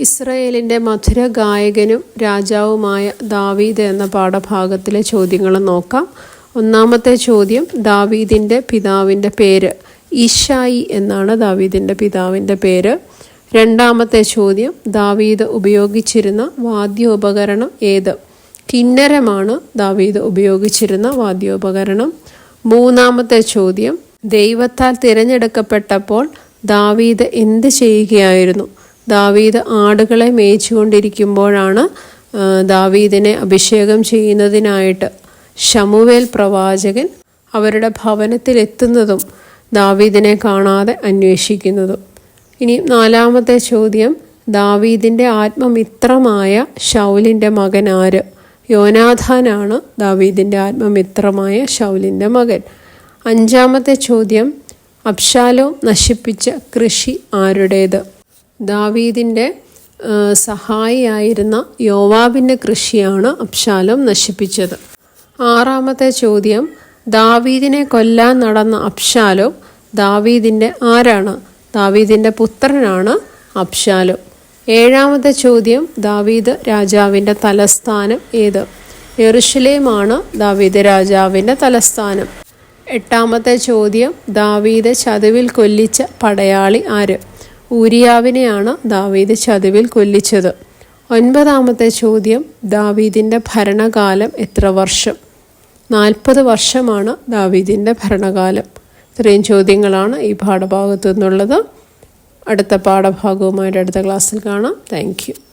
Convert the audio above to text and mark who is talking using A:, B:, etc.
A: ഇസ്രയേലിന്റെ മധുര ഗായകനും രാജാവുമായ ദാവീദ് എന്ന പാഠഭാഗത്തിലെ ചോദ്യങ്ങൾ നോക്കാം. ഒന്നാമത്തെ ചോദ്യം ദാവീദിന്റെ പിതാവിന്റെ പേര്. ഇഷായി എന്നാണ് ദാവീദിന്റെ പിതാവിന്റെ പേര്. രണ്ടാമത്തെ ചോദ്യം ദാവീദ് ഉപയോഗിച്ചിരുന്ന വാദ്യോപകരണം ഏത്? കിന്നരമാണ് ദാവീദ് ഉപയോഗിച്ചിരുന്ന വാദ്യോപകരണം. മൂന്നാമത്തെ ചോദ്യം ദൈവത്താൽ തിരഞ്ഞെടുക്കപ്പെട്ടപ്പോൾ ദാവീദ് എന്ത് ചെയ്യുകയായിരുന്നു? ദാവീദ് ആടുകളെ മേയിച്ചുകൊണ്ടിരിക്കുമ്പോഴാണ് ദാവീദിനെ അഭിഷേകം ചെയ്യുന്നതിനായിട്ട് ഷമുവേൽ പ്രവാചകൻ അവരുടെ ഭവനത്തിലെത്തുന്നതും ദാവീദിനെ കാണാതെ അന്വേഷിക്കുന്നതും. ഇനി നാലാമത്തെ ചോദ്യം ദാവീദിന്റെ ആത്മമിത്രമായ ഷൗലിന്റെ മകൻ ആര്? യോനാഥാനാണ് ദാവീദിന്റെ ആത്മമിത്രമായ ഷൗലിന്റെ മകൻ. അഞ്ചാമത്തെ ചോദ്യം അബ്ഷാലോ നശിപ്പിച്ച കൃഷി ആരുടേത്? ദാവീദിന്റെ സഹായിയായിരുന്ന യോവാബിന്റെ കൃഷിയാണ് അബ്ശാലോം നശിപ്പിച്ചത്. ആറാമത്തെ ചോദ്യം ദാവീദിനെ കൊല്ലാൻ നടന്ന അബ്ശാലോം ദാവീദിന്റെ ആരാണ്? ദാവീദിന്റെ പുത്രനാണ് അബ്ശാലോം. ഏഴാമത്തെ ചോദ്യം ദാവീദ് രാജാവിന്റെ തലസ്ഥാനം ഏത്? യെറുഷലേമാണ് ദാവീദ് രാജാവിന്റെ തലസ്ഥാനം. എട്ടാമത്തെ ചോദ്യം ദാവീദ് ചതുവിൽ കൊല്ലിച്ച പടയാളി ആര്? ഊരിയാവിനെയാണ് ദാവീദ് ചതുവിൽ കൊല്ലിച്ചത്. ഒൻപതാമത്തെ ചോദ്യം ദാവീദിന്റെ ഭരണകാലം എത്ര വർഷം? നാൽപ്പത് വർഷമാണ് ദാവീദിന്റെ ഭരണകാലം. ഇത്രയും ചോദ്യങ്ങളാണ് ഈ പാഠഭാഗത്തു നിന്നുള്ളത്. അടുത്ത പാഠഭാഗവുമായിട്ട് അടുത്ത ക്ലാസ്സിൽ കാണാം. താങ്ക്